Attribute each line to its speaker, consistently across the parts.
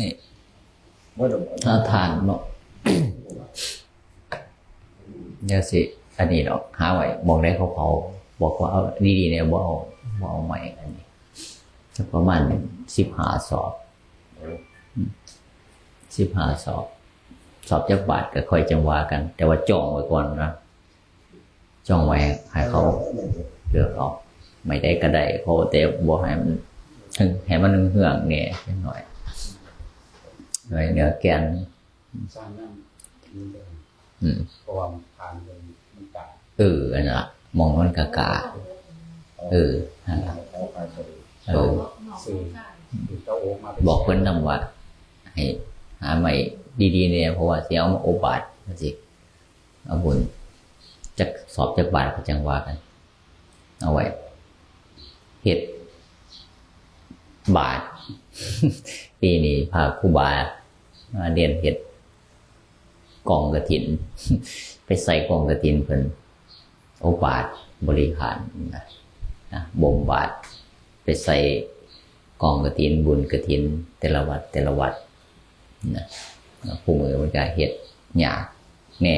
Speaker 1: นี่
Speaker 2: ว่าดม
Speaker 1: ถ้าทานเนาะเดี๋ยวสิ อันนี้เนาะหาไว้บอกได้เขาเผาบอกว่าเอาดีๆเนี่ยบ่เอาบ่เอาใหม่อันนี้สักประมาณสิบหาสอบสิบหาสอบ สอบจักบาทก็ค่อยจังว่ากัน แต่ว่าจ้องไว้ก่อนนะจ้องไว้ให้เขาเลือกเอาไม่ได้ก็ได้เพราะว่าแต่บอกให้มันให้มันเหืองเนี่ยหน่อย หน่อยเนื้อแกน
Speaker 2: สร้างนั่นนี่เลย
Speaker 1: อืม
Speaker 2: เพราะว่ามันผ่านเลยมันกา
Speaker 1: เอออันนั้นละมองมันกากาเออนั่นละ
Speaker 2: เขาไปเลย
Speaker 1: เออ
Speaker 2: สื่อคือเจ้าโอ๊มา
Speaker 1: บอกเพิ่นนำว่าให้หาใหม่ดีๆเนี่ยเพราะว่าเสียเอามาโอบาทนะสิเอาบุญจะสอบจากบาทก็จังว่ากัน เอาไว้เฮ็ดบาท ปีนี้พาครูบามา เรียนเฮ็ดกองกระถิน ไปใส่กองกระถินเพิ่นโอบาทบริหารนะนะบ่มบาท ไปใส่กองกระถิน บุญกระถิน แต่ละวัดแต่ละวัดนะผู้มือมันก็เฮ็ดหยาแหน่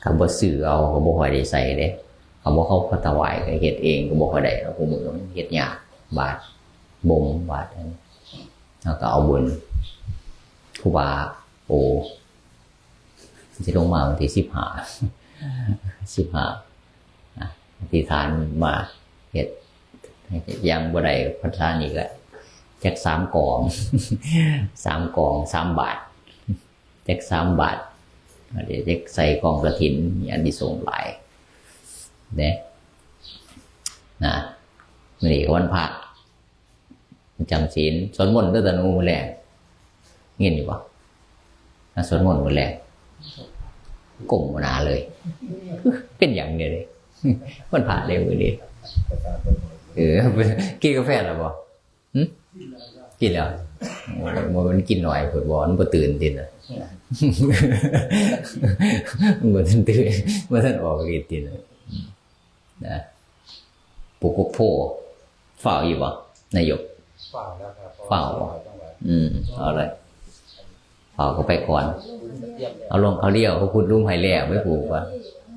Speaker 1: เขาบ่ซื้อเอาเขบ่ค่อยได้ใส่เด้เขาบ่เขาพระถวายก็เฮ็ดเองก็บ่ค่อยได้แล้วผู้มือมันเฮ็ดยากบาทบ่มบาทแล้วก็เอาบุญ ครูบาโอสิลงมาวันที่15 15นะอธิษฐานมาเฮ็ดยังบ่ได้พัฒนานี่ก็จักสามกองสามกองสามบาทจักสามบาทเดี๋ยวจักใส่กองกระถินมีอันที่ส่งหลายเนี่ยนะนี่วันพระจำศีลสวดมนต์ตั้งแต่นู้นแหละเงี้ ยอยู่ปะนะสวดมนต์หมดแหละกลุ่มหนาเลย เป็นอย่างเดียวเลยวันพระเร็วเลย
Speaker 2: เอ
Speaker 1: อกินกาแฟแล้วบ่หึกินแล้วมันกินหน่อยปิดบอลบ่ตื่นตินอะมันบ่ทันตื่นบ่ทันออกกินตินอะนะปุกกโพฝ่าวอยู่บ่นายก
Speaker 2: ฝ่าแล้วครับ
Speaker 1: ฝ่าอืมเอาเลย ฝ่าก็ไปก่อน
Speaker 2: เอา
Speaker 1: ลงเขาเลี้ยวเขาขุดลุ่มไผ่แล้วไว้ปลูกก่อน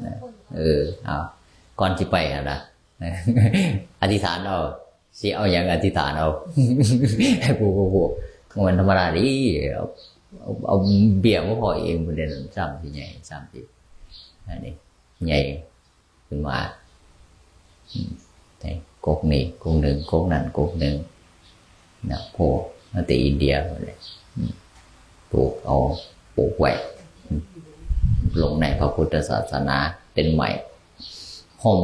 Speaker 1: นะเออเอาก่อนที่ไปอะนะอธิษฐานเอาสิเอาอย่างอธิษฐานเอาให้ปลูกปลูกมันธรรมดาดิเอาเอาเอาเบี้ยมาพอเองประเด็นซ้ำที่ใหญ่ซ้ำที่อันนี้ใหญ่ขึ้นมาอืมแต่กกนี่กกหนึ่งกกนั่นกกหนึ่งนะโพมาต่อินเดียหมดเลย ปลูกเอาปลูกไว้ลงในพระพุทธศาสนาเป็นใหม่ห่ม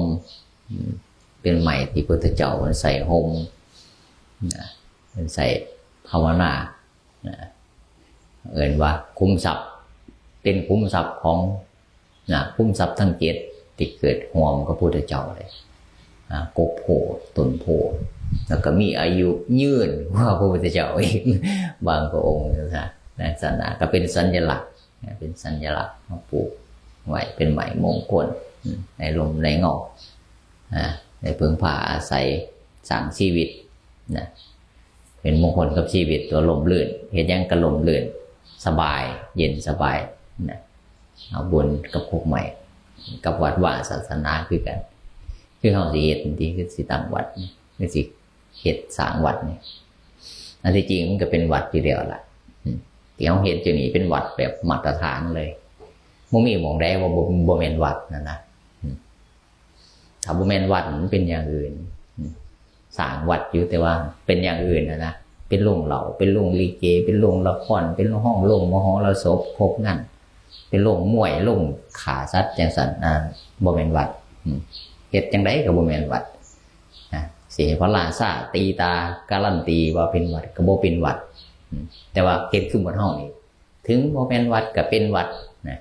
Speaker 1: เป็นใหม่ที่พุทธเจ้าใส่ห่มนะเป็นใส่ภาวนานะเอ่นว่าคุ้มทรัพย์เป็นคุ้มทรัพย์ของนะคุ้มทรัพย์ทั้งเจ็ดที่เกิดห่วมพระพุทธเจ้าเลยนะกกโพต้นโพแล้วก็มีอายุยืนว่าพระพุทธเจ้าเอีกบางพระองค์นะ ในศาสนาก็เป็นสัญลักษณ์เป็นสัญลักษณ์มาปลูกไว้เป็นไหมมงคลในลมในเงาในเพิงผ่าอาศัยสั่งชีวิตนะเป็นมงคลกับชีวิตตัวลมลื่นเห็นยังกระลมลื่นสบายเย็นสบายนะเอาบุญกับพวกใหม่ กับวัดว่าศาสนาคือกัน คือเขาสิเหตุที่คือสิตังวัดคือสิเหตุสางวัดนี่อันที่จริงมันก็เป็นวัดทีเดียวล่ะ ที่เขาเห็นจุนี่เป็นวัดแบบมาตรฐานเลยบ่มีหมองได้ว่าบ่บแมนวัดนะนะถ้าบ่แมนวัดมันเป็นอย่างอื่นสร้างวัดอยู่แต่ว่าเป็นอย่างอื่นนะนะเป็นโรงเหล่าเป็นโรงลิเก เป็นโรงละครเป็นห้องโรงมหรสพครบนั่นเป็นโรงมวยโรงขาสัตว์จังสันอ่าบ่แมนวัดเฮ็ดจังไดก็บ่แมนวัดอะสิให้พระลาซาตีตาการันตีว่าเป็นวัดก็บ่เป็นวัด แต่ว่าเฮ็ดขึ้นบนห้องนี่ถึงบ่เป็นวัดก็เป็นวัดนะ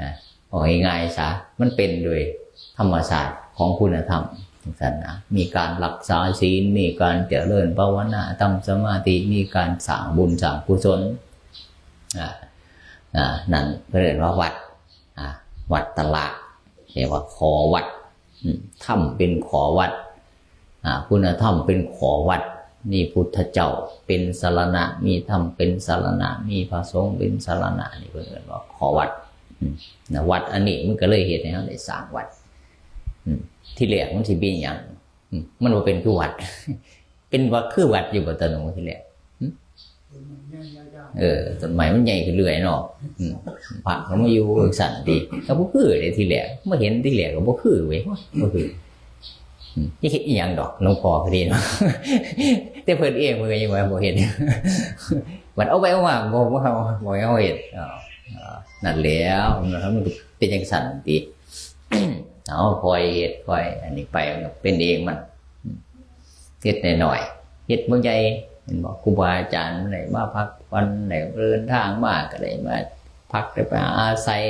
Speaker 1: นะเอาง่ายๆซะมันเป็นโดยธรรมศาสตร์ของคุณธรรมจังซั่นนะมีการรักษาศีล มีการเจริญภาวนาทำสมาธิ มีการสร้างบุญสร้างกุศลอ่าอ่านั่นเรียกว่าวัดอ่าวัดตลาดเรียกว่าขอวัดถ้ำเป็นขอวัดอ่าคุณธรรมเป็นขอวัด นี่พุทธเจ้าเป็นสารณะ มีธรรมเป็นสารณะ มีพระสงฆ์เป็นสารณะนี่เพิ่นเรียกว่าขอวัดนะวัดอันนี้มันก็เลยเหตุให้เราได้สร้างวัดที่แรกมันสิเป็นหยังมันบ่าเป็นคือวัด เป็นวัดคือวัดอยู่บ่ตะหนูที่แรกเออต้นไม้มันใหญ่ขึ้นเรื่อยเนาะผักมันมาอยู่สั่นดีก็บ่คือเลยที่แรกมาเห็นที่แรกก็บ่คือเว้ยบ่คือ ยี่เห็นอีหยังดอกหลวงพ่อพอดีเนาะแต่เพิ่นเองเพิ่นก็ยังว่าบ่เห็นมันเอาไปเอามาบ่บ่เอาบ่เอาเห็นนั่นแล้วนะครับมันเป็นจังสั่นติเอาคอยเฮ็ดคอย อันนี้ไปมันเป็นเองมันเฮ็ดหน่อยๆเฮ็ดบ่ใหญ่เห็นบอกครูบาอาจารย์ไหนมาพักวันไหนเดินทางมาก็ได้มาพักได้ไปอาศัย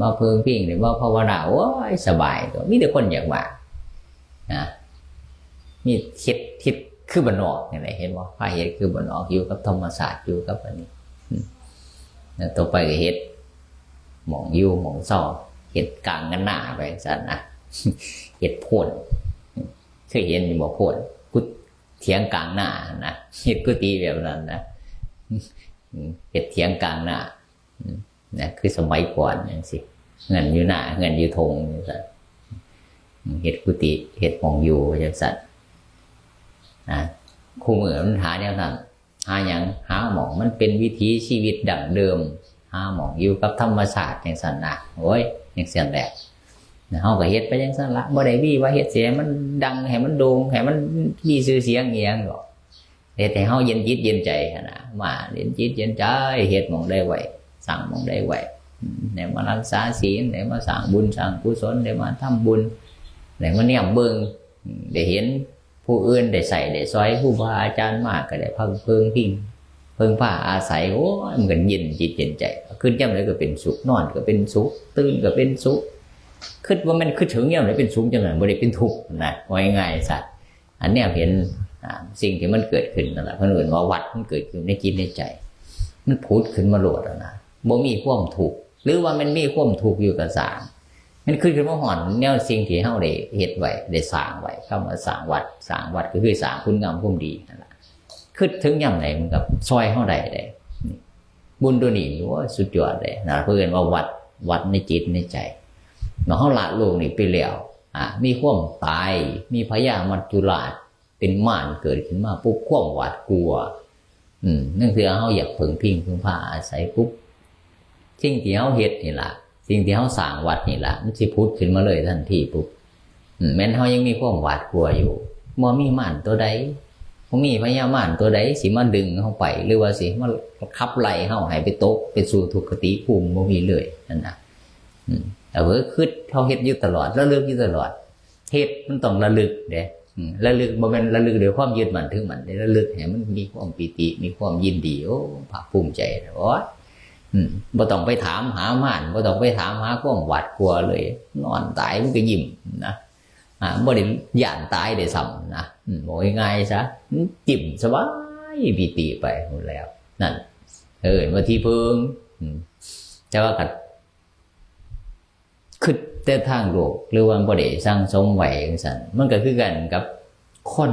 Speaker 1: มาเพิ่งพิงได้มาภาวนาโอ้ยสบายตัวมีแต่คนอยากมา นะมีคิดคิดคือบานนอกอย่างไรเห็นว่าพาเห็ดคือบานนอกอยู่กับธรรมศาสตร์อยู่กับอันนี้แล้วต่อไปก็เห็ดหมองอยู่หมองซอเห็ดกลางกันหน้าไปสันนะเห็ดพ่นเคยเห็นอยู่บ่โพ่นกุดเถียงกลางหน้านะเฮ็ดกุฏิแบบนั้นนะเฮ็ดเถียงกลางหน้านะคือสมัยก่อนอย่างสิเงินอยู่หน้าเงินอยู่ทงจัน เฮ็ดกุฏิเฮ็ดมองอยู่จังซั่นนะคู่มือมันหาแนวนั้นหาหยังหาหมองมันเป็นวิถีชีวิตดั้งเดิม หาหมองอยู่กับธรรมชาสติจังซั่นนะโอ้ยจังซั่นแหละนะเฮาก็เฮ็ดไปจังซั่นละบ่ได้มีว่าเฮ็ดเสียมันดังให้มันโด่งให้มันมีชื่อเสียงเอีหยังหรอกเฮ็ดให้เฮาเย็นจิตเย็นใจนะมาเย็นจิตเย็นใจเฮ็ดมองได้ไวสร้างมองได้ไว้อืมได้มารักษาศีลได้มาสร้างบุญสร้างกุศลได้มาทำบุญ ได้มาเนี่ยเบิ่งอืมได้เห็นผู้อื่นได้ใส่ได้ซอยผู้บาอาจารย์มากก็ได้พังเพิงพิงเพิงผ้าอาศัยโอ้มันก็เย็นจิตเย็นใจ ขึ้นจังไดก็เป็นสุขนอนก็เป็นสุขตื่นก็เป็นสุขคิดว่ามันคือถึงย่างไรเป็นสูงจังเลยบริเป็นทุกข์นะว่าง่ายๆสัตว์อันเนี้ยเห็นสิ่งที่มันเกิดขึ้นนั่นแหละเพราะอื่นว่าวัดมันเกิดขึ้นในจิตในใจ มันพูดขึ้นมาโหลดแล้วนะบ่มีความถูกหรือว่ามันมีความถูกอยู่กับสาง มันขึ้นขึ้นมาห่อนแนวสิ่งที่เฮาได้เฮ็ดไว้ได้สร้างไว้เข้ามาสร้างวัดสร้างวัดก็คือสร้างคุณงามความดีนั่นแหละคิดถึงย่างไหนมันกับซอยเฮาได้ได้บุญตัวนี้ว่าสุดยอดเลยนะเพื่อนว่าวัดวัดในจิตในใจเมื่อเขาละโลกนี่ไปแล้วอ่ามีความตายมีพยามัจจุราชเป็นม่านเกิดขึ้นมาปุ๊บความหวาดกลัว อืมนั่นคือเขาอยากพึ่งพิงพึ่งพาอาศัยปุ๊บสิ่งที่เขาเฮ็ดนี่ล่ะ สิ่งที่เขาสร้างวัดนี่แหละมันสิพุดขึ้นมาเลยทันทีปุ๊บแม้นเขายังมีความหวาดกลัวอยู่บ่มีม่านตัวใดบ่มีพยามารตัวใดสิมาดึงเขาไป หรือว่าสิมาขับไล่เขาให้ไปตกไปสู่ทุกขติภูมิบ่มีเลยนั่นนะแต่เว่าคือเขาเฮ็ดอยู่ตลอดระลึกอยู่ตลอดเฮ็ดมันต้องระลึกเด้ระลึกบ่แม่นระลึกด้วยความยึดมั่นถือมั่นได้ระลึกให้มันมีความปิติมีความยินดีโอ้ภาคภูมิใจโอ้ บ่ต้องไปถามหาม่านบ่ต้องไปถามหาความหวาดกลัวเลย นอนตายมันก็ยิ้มนะอ่าบ่ได้ย่านตายได้ซ้ำนะอืมบอกง่ายๆซะจิ้มสบายปิติไปหมดแล้ว นั่น เออมาที่เพิงอืมแต่ว่ากัดคือแต่ทางโลกหรือว่าบ่ได้สร้างสมไว้จังซั่นมันก็คือกันกับคน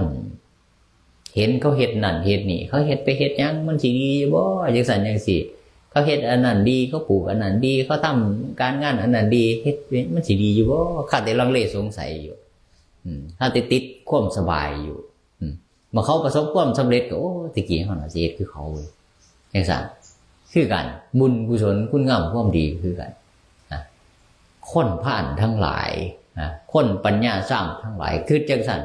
Speaker 1: เห็นเขาเฮ็ดนั่นเฮ็ดนี่ เขาเฮ็ดไปเฮ็ดยังมันสิดีบ่จังซั่นจังซี่ เขาเฮ็ดอันนั้นดีเขาปลูกอันนั้นดีเขาทำการงานอันนั้นดีเฮ็ดมันสิดีอยู่บ่ข้าแต่ลังเลสงสัยอยู่อืมถ้าติดติดความสบายอยู่อืมาเขาประสบความสำเร็จก็โอ้ตะกี้เขาน่ะสิเฮ็ดคือเขาเว้ยจังซั่นคือกัน บุญกุศลคุณงามความดีคือกันคนผ่านทั้งหลายอะคนปัญญาสร้างทั้งหลายคือจังสัน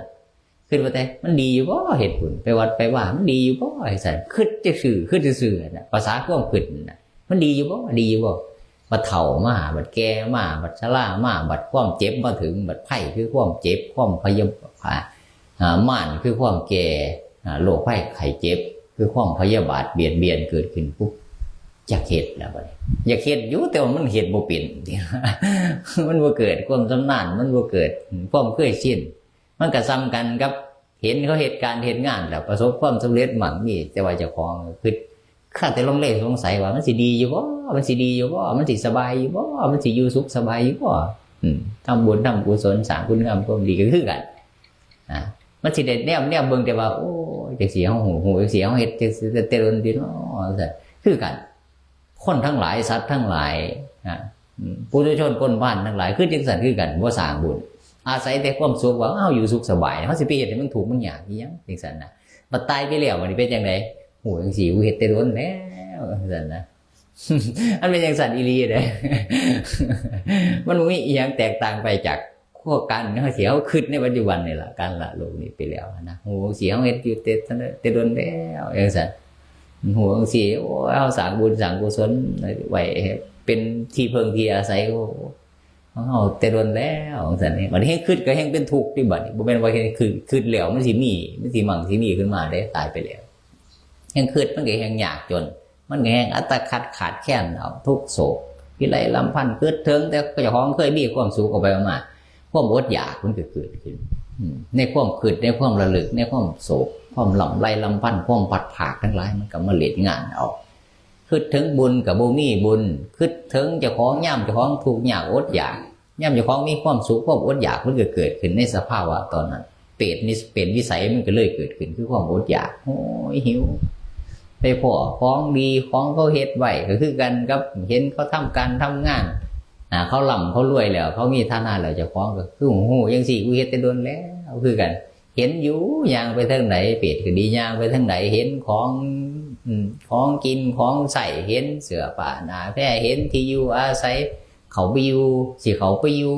Speaker 1: คือว่าแต่มันดีอยู่บ่เหตุผลไปวัดไปว่ามันดีอยู่บ่ไอ้สันคือจะสื่อคือจะสื่อน่ะภาษาความคิดน่ะมันดีอยู่บ่ดีอยู่บ่บัดเฒ่ามาบัดแก่มาบัดชรามาบัดความเจ็บมาถึงบัดไข้คือความเจ็บความพยาอ่าม่านคือความแก่อ่าโรคไข้ไข้เจ็บ คือความพยาบาทเบียดเบียนเกิดขึ้นปุ๊บอยากเห็ดแล้วบัดนี้อยากเห็ดอยู่แต่ว่ามันเห็ดบ่เป็นมันบ่เกิดความชำนาญมันบ่เกิดความเคยชินมันก็ซ้ำกันกับ เห็นเขาเหตุการณ์เหตุงานแล้วประสบความสำเร็จหมั่งนี่แต่ว่าเจ้าของคือข้าแต่ลงเล่สงสัยว่ามันสิดีอยู่บ่มันสิดีอยู่บ่มันสิสบายอยู่บ่มันสิอยู่สุขสบายอยู่บ่ทำบุญทำกุศลสร้างคุณงามความดีก็คือกันอะมันสิได้แนวแนวเบิ่งแต่ว่าโอ้ยจังสีเฮาหูหูจังสีเฮาเฮ็ดจังสิแต่แต่โดนดีเนาะซั่นคือกัน คนทั้งหลายสัตว์ทั้งหลายอะอืมปุถุชนคนบ้านทั้งหลายคือจังสันคือกันบ่สร้างบุญ อาศัยแต่ความสุขว่าเอ้าอยู่สุขสบายเฮาสิไปเฮ็ดให้มันถูกมันยากอีหยังจังซั่นนะมาตายไปแล้วมันนี่เป็นจังไดโหจังสีกูเฮ็ดแต่โดนแล้วจันนะอันเป็นจังซั่นอีลีเด้มันบ่มีอีหยังแตกต่างไปจากพวกกันเฮาเสิเฮาคิดในปัจจุบันนี่ละการละโลกนี้ไปแล้วนะโหสิเฮาเฮ็ดอยู่แต่แต่โดนแล้วจังซั่นหัวบางทีโอ้เอาสร้างบุญสร้างกุศลไว้เป็นที่เพิงที่อาศัยโอ้ เอาแต่โดนแล้วสันนี่บันี้ให้ขึ้นก็ให้เป็นทุกข์ที่บัดนี้บ่แม่นว่าแค่คือขึ้นแล้วมันสิมีมันสิมั่งสิมีขึ้นมาได้ตายไปแล้วแห่งขึ้นมันก็แห่งยากจน มันก็แห่งอัตคัดขาดแค้นเอาทุกโศกกิเลสลำพันธ์เกิดถึงแต่เจ้าของเคยมีความสุขออกไปมาความอดอยากมันเกิดขึ้นในความคืดในความระลึกในความโศกความหล่ำไรลำพันธ์ความปัดผากทั้งหลายมันก็มาเล่นงานเอา คืดถึงบุญกับบ่มีบุญคืดถึงจ้าของย่ำจ้าของถูกข์ยากอดอยากย่ำจ้าของมีความสุขความอดอยากมันก็เกิดขึ้นในสภาวะตอนนั้นเปรตนี่เป็นวิสัยมันก็เลยเกิดขึ้นคือความอดอยากโอ้ยหิวไปพ่อของดีของเขาเฮ็ดไว้ก็คือกันกับเห็นเขาทำการทำงานอ่าเขาล่ำเขารวยแล้ว เขามีฐานะแล้วจะฟ้องก็คือโอ้โหยังสี่กูเฮ็ดแต่โดนแล้วคือกัน เห็นอยู่ย่างไปทางไหนเปียดก็ดีย่างไปทางไหนเห็นของอืม ของกินของใส่เห็นเสื้อผ้าหนาแพร่เห็นที่อยู่อาศัยเขาไปอยู่สิเขาไปอยู่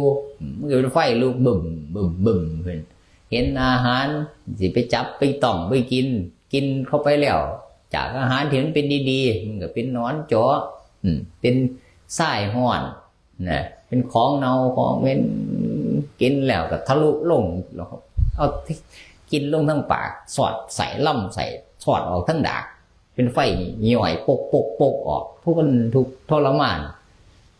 Speaker 1: มันก็เป็นไฟลุกบึมบึมบึมขึ้นเห็นอาหารสิไปจับไปต่องไปกิน กินเข้าไปแล้ว จากอาหารที่มันเป็นดีๆมันก็เป็นนอนจาะอืมเป็นไส้ห้อนนะเป็นของเนาของเป็นกินแล้วก็ทะลุลงแล้วเอาที่กินลงทั้งปากสอดใส่ล่ำใส่สอดออกทั้งดาก เป็นไฟย่อยปกปกปกออกทุกคนทุกทรมาน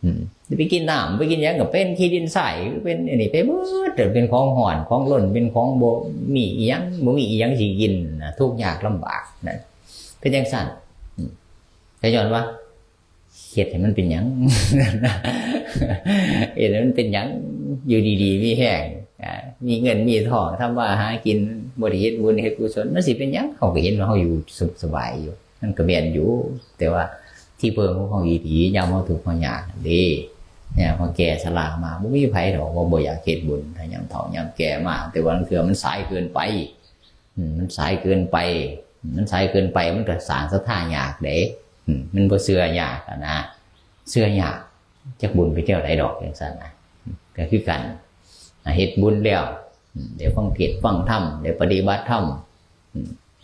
Speaker 1: อืมไปกินน้ำไปกินยังกับเป็นขี้ดินใส่เป็นอันนี้ไปเบิดเป็นของห่อนของล่นเป็นของโบมีอียังบ่มีอียังสิกินนะทุกยากลำบากนั่นเป็นจังสั่นอืมแต่ย้อนว่าเฮ็ดให้มันเป็นยังเฮ็ดให้มันเป็นยังอยู่ดีๆ มีแห้งมีเงินมีทองทำว่าหากินบริเฮ็ดบุญเฮกุศลมันสิเป็นยังเขาก็เห็นว่าเขาอยู่สุขสบายอยู่ นั่นก็แม่นอยู่ แต่ว่าที่เพิ่มของเขาดียามเขาถูกข์เขายากดีเนี่ยพอแก่ชรามาบ่มีไผดอกว่าบ่อยากเฮ็ดบุญถ้ายามเฒ่ายามแก่มาแต่ว่ามันคือมันสายเกินไปมันสายเกินไป มันสายเกินไปมันก็สางศรัทธายากเด้มันบ่เชื่อยากนะเชื่อยากจักบุญไปเที่ยวไหนดอกอย่างนั้นนะก็คือกันเฮ็ดบุญแล้วเดี๋ยวฟังเทศฟังธรรมเดี๋ยวปฏิบัติธรรม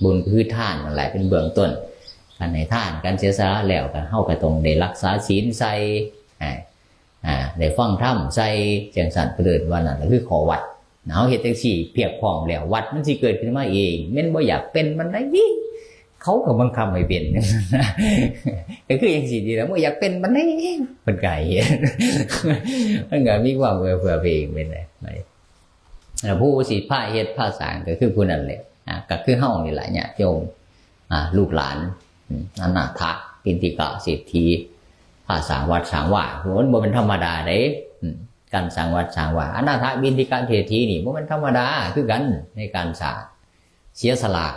Speaker 1: บุญคือทานนั่นแหละเป็นเบื้องต้น การให้ทานการเสียสละแล้วก็เฮาก็ต้องได้รักษาศีลใส่ได้ฟังธรรมใส่จังสันเปิดว่านั่นก็คือขอวัดเฮาเฮ็ดจังซี่เพียบพร้อมแล้ววัดมันสิเกิดขึ้นมาเองแม่นบ่อยากเป็นมันได้ดิเขาก็บังคับให้เป็นก็คืออย่างสี่ดีแล้วว่อยากเป็นมันได้มันไก่มันก็มีความเบื่อเบื่อเพลงเป็นไงไปแล้วผู้สีผ้าเฮ็ดผ้าสางก็คือผู้นั้นแหละก็คือเฮานี่แหละเนี่ยโยมลูกหลาน อืมอนาถะปินติกะเศรษฐีผ้าสาวัดสางว่าโหมันบ่เป็นธรรมดาเด้การสร้างวัดสร้างว่าอนาถะบินติกะเศรษฐีนี่บ่เป็นธรรมดาคือกันในการสาเสียสละ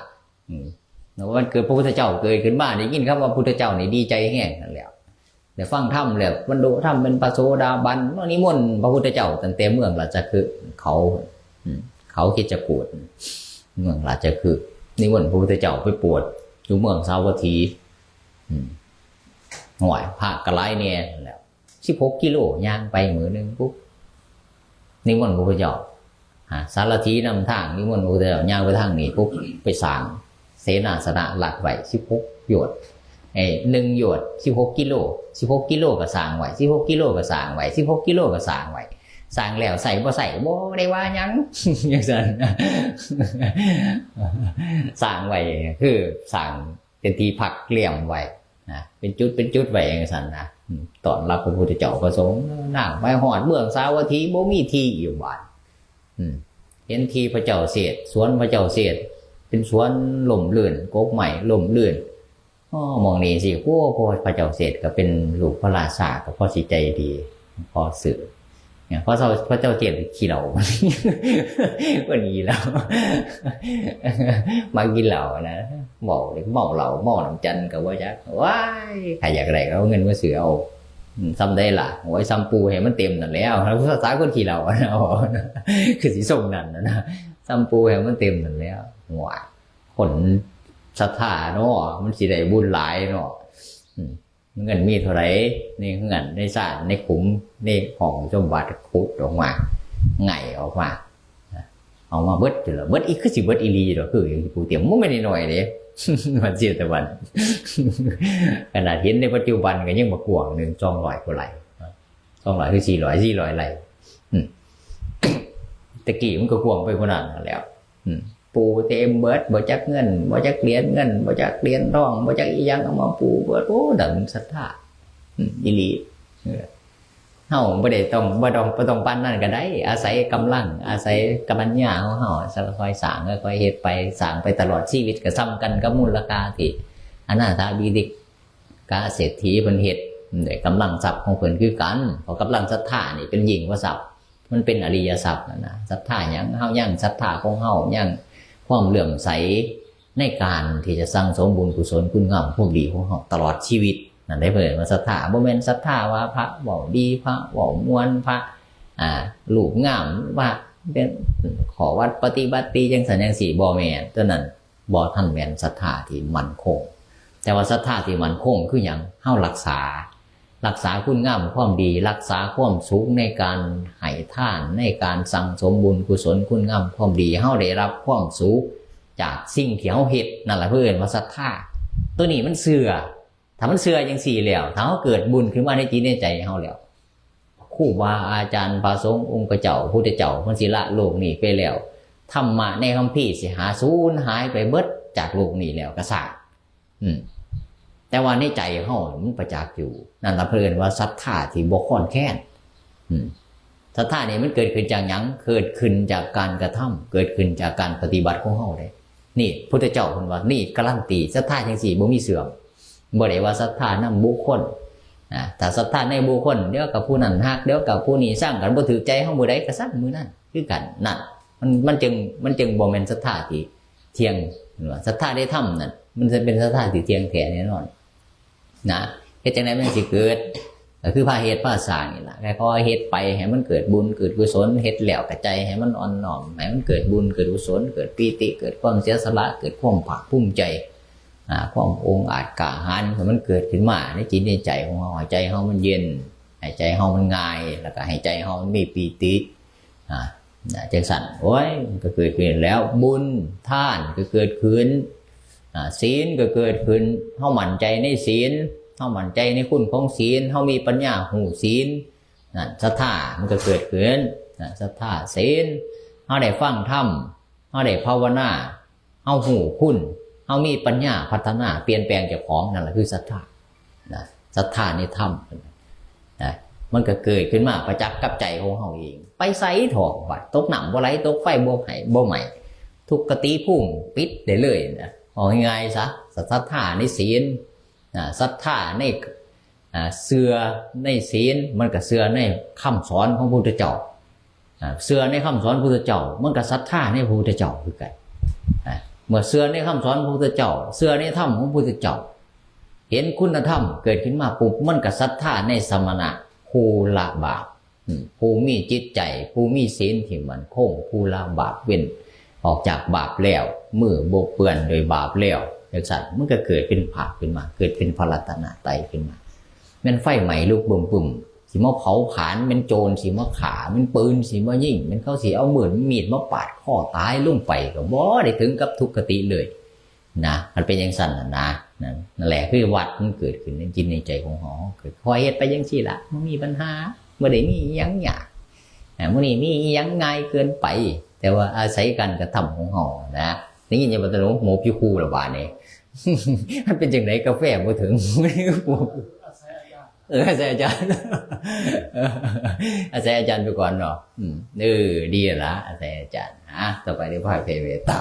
Speaker 1: อืมเนาะวันเกิดพระพุทธเจ้าเกิดขึ้นมาได้ยินครับว่าพุทธเจ้านี่ดีใจแห้งนั่นแหละเดี๋ยวฟังธรรมแล้วบรรลุธรรมเป็นปโสดาบันวันนิมนต์พระพุทธเจ้าตั้งแต่เมืองราชคือเขาเขาคิดจะปวดเมืองราชคือนิมนต์พระพุทธเจ้าไปปวด อยู่เมืองสาวัตถีห่วยพระกระไรเนี่ยแล้วสิบหกกิโลย่างไปมือหนึ่งปุ๊บนิมนต์พระพุทธเจ้าหาสารทีนำทางนิมนต์พระพุทธเจ้าย่างไปทางนี้ปุ๊บไปสางเสนาสนะหลักไว้สิบหกหยดไอ้หนึ่งหยดสิบหกกิโลสิบหกกิโลก็สางไว้สิบหกกิโลก็สางไว้สิบหกกิโลก็สางไว้ สร้างแล้วใส่บ่ใส่บ่ได้ว่ายังอย่างนั้นสร้างไว้คือสร้างเป็นที่พักเลี่ยมไว้นะเป็นจุดเป็นจุดไว้อย่างนั้นนะตอนรับพระพุทธเจ้าประสงค์นั่งไปหอดเมืองสาวัตถีบ่มีที่อยู่บ้านเห็นทีพระเจ้าเสียดสวนพระเจ้าเสียดเป็นสวนหล่มลื่นกกใหม่หล่มลื่นอ๋อมองนี่สิโอ้พอพระเจ้าเสร็จก็เป็นลูกพระราชาก็พอสิใจดี พอสื่อ เนี่ยเพราะเราพระเจ้าเจียนขี้เหล่าวันนี้แล้วมากินเหล่านะบอกเลยเมาเหล่าเมาน้ำจันกับว่าจักว้ายใครอยากอะได้ก็เงินมาซื้อเอาอืมซ้ำได้ล่ะโอ้ยซ้ำปูให้มันเต็มนั่นแล้วแล้วภาษาคนขี้เหล่านะคือสีส่งนั่นนะซ้ำปูให้มันเต็มนั่นแล้วหัวคนศรัทธาเนาะมันสิได้บุญหลายเนาะ เงินมีเท่าไหร่นี่เงินในศาสตร์ในขุมในห้องสมบัติขุดออกมาไงออกมาเอามาเบิดอยู่แล้วเบิดอีกคือสิเบิดอีลีดอคืออย่างที่กูเตียมมันไม่ได้น้อยเด้มันเสียแต่วันขนาดเห็นในปัจจุบันก็ยังมากวางหนึ่งจองลอยกว่าไหลจองลอยคือสี่ร้อยสี่ร้อยไหลตะกี้มันก็กวางไปขนาดนั้นแล้ว อืม ปูเต็มเบิดบ่จักเงินบ่จักเหรียญเงินบ่จักเหรียญทองบ่จักอียังเอามาปูเบิดโอ้ดังศรัทธาอืมอีหลีเฮาบ่ได้ต้องบ่ต้องบ่ต้องปานนั้นก็ได้ อาศัยกำลัง อาศัยกำลังญาของเฮาสักค่อยสร้างค่อยเฮ็ดไปสร้างไปตลอดชีวิตก็ซ้ำกันกับมูลค่าที่อนาถาบิดิกกาเศรษฐีเพิ่นเฮ็ดด้วยกำลังทรัพย์ของเพิ่นคือกันเพราะกำลังศรัทธานี่เป็นยิ่งกว่าทรัพย์มันเป็นอริยทรัพย์นะนะศรัทธาหยังเฮายังศรัทธาของเฮายัง ความเหลื่อมใสในการที่จะสร้างสมบุญกุศลคุณงามความดีของเฮาตลอดชีวิตนั่นได้เพิ่นว่าศรัทธาบ่แม่นศรัทธาว่าพระเว้าดีพระเว้ามวนพระอ่ารูปงามว่าเป็นขอวัดปฏิบัติดีจังสันจังสี่บ่แม่นตัวนั้นบ่ทันแม่นศรัทธาที่มั่นคง แต่ว่าศรัทธาที่มั่นคงคือหยังเฮารักษา รักษาคุณงามความดี รักษาความสุขในการให้ท่านในการสั่งสมบุญกุศลคุณงามความดีเฮาได้รับความสุขจากสิ่งที่เฮาเฮ็ดนั่นแหละเพื่อนว่าศรัทธาตัวนี้มันเสื่อถ้ามันเสื่อจังสี่แล้วถ้าเฮาเกิดบุญขึ้นมาในจิตในใจเฮาแล้วครูบาอาจารย์พระสงฆ์องค์เจ้าพุทธเจ้าเพิ่นสิละโลกนี้ไปแล้วธรรมะในคัมภีร์สิหาสูญหายไปเบิดจากโลกนี้แล้วก็สร้าอืม แต่ว่าในใจเฮามันประจักษ์อยู่ นั่นละเพิ่นว่าศรัทธาที่บ่ค่อนแค้นศรัทธานี่มันเกิดขึ้นจากหยังเกิดขึ้นจากการกระทำเกิดขึ้นจากการปฏิบัติของเฮาเด้นี่พุทธเจ้าเพิ่นว่า นี่การันตีศรัทธาจังซี่บ่มีเสื่อมบ่ได้ว่าศรัทธานำบุคคลนะถ้าศรัทธาในบุคคลเดี๋ยวกับผู้นั้นฮักเดี๋ยวกับผู้นี้สร้างกันบ่ถูกใจเฮามื้อใดก็สร้างมื้อนั้นคือกันนั่นมันมันจึงมันจึงบ่แม่นศรัทธาที่เที่ยงศรัทธาได้ทำนั่นมันจะเป็นศรัทธาที่เที่ยงแท้แน่นอน นะเฮ็ดจังไดมันสิเกิดก็คือพาเฮ็ดพาสร้างนี่ล่ะแค่พอเฮ็ดไปให้มันเกิดบุญเกิดกุศลเฮ็ดแล้วกระใจให้มันอ่อนน้อมให้มันเกิดบุญเกิดกุศลเกิดปีติ เกิดความเสียสละเกิดความภาคภูมิใจความองอาจกาหาญให้มันเกิดขึ้นมาในจิตในใจของเฮาให้ใจเฮามันเย็นให้ใจเฮามันง่าย แล้วก็ให้ใจเฮามันมีปีติอ่าจังสันโอ้ยก็เกิดขึ้นแล้วบุญท่านก็เกิดขึ้น ศีลก็เกิดขึ้นเฮาหมั่นใจในศีลเฮาหมั่นใจในคุณของศีลเฮามีปัญญาหูศีลนั่นศรัทธามันก็เกิดขึ้นนะศรัทธาศีลเฮาได้ฟังธรรมเฮาได้ภาวนาเฮาหูคุณเฮามีปัญญาพัฒนาเปลี่ยนแปลงเจ้าของนั่นแหละคือศรัทธานะศรัทธาในธรรมนะมันก็เกิดขึ้นมาประจักษ์กับใจของเฮาเอง ไปไสถอกบัดตกหนำบ่ไหลตกไฟบ่ไหบ่ใหม่ ทุกกติพุ่งปิดได้เลยนะ เอาง่ายๆซะศรัทธาในศีลศรัทธาในเสือในศีลมันก็เสือในคำสอนของพระพุทธเจ้าเสือในคำสอนพระพุทธเจ้า มันก็ศรัทธาในพระพุทธเจ้าคือกันเมื่อเสือในคำสอนพระพุทธเจ้า เสือในธรรมของพระพุทธเจ้า เห็นคุณธรรมเกิดขึ้นมาปุ๊บมันก็ศรัทธาในสมณะผู้ละบาปผู้มีจิตใจผู้มีศีลที่มันคงผู้ละบาปเว้น ออกจากบาปแล้วมือบกเปื้อนโดยบาปแล้วอย่างสัตว์มันก็เกิดเป็นผาขึ้นมา เกิดเป็นพลัตนาไตขึ้นมาแมันไฟไหมลุกบุ่มปุ่มสีมาเผาผาญเป็นโจรสีมาขาเป็นปืนสีมายิงเป็นเข้าสีเอาเหมือนมีดมาปาดข้อตายลุ่งไปก็บ่ได้ถึงกับทุกขติเลยนะมันเป็นย่างสั้นนะนะนั่นแหละคือวัดมันเกิดขึ้นในจิตในใจของหอเกิดคอยเฮ็ดไปยังสี่ละมันมีปัญหาเมื่อใดมียังยากอ่ามื่อนี้มียังง่ายเกินไป แต่ว่าอาศัยการกระทำของเฮานะนี่ยังจะมาตลกหมูพิคูระบาดนี่มันเป็นจังไดกาแฟบ่ถึงเอออาศัยอาจารย์อาศัยอาจารย์ไปก่อนเนาะอืมเออดีละอาศัยอาจารย์ฮะต่อไปได้พ่าเพเวตา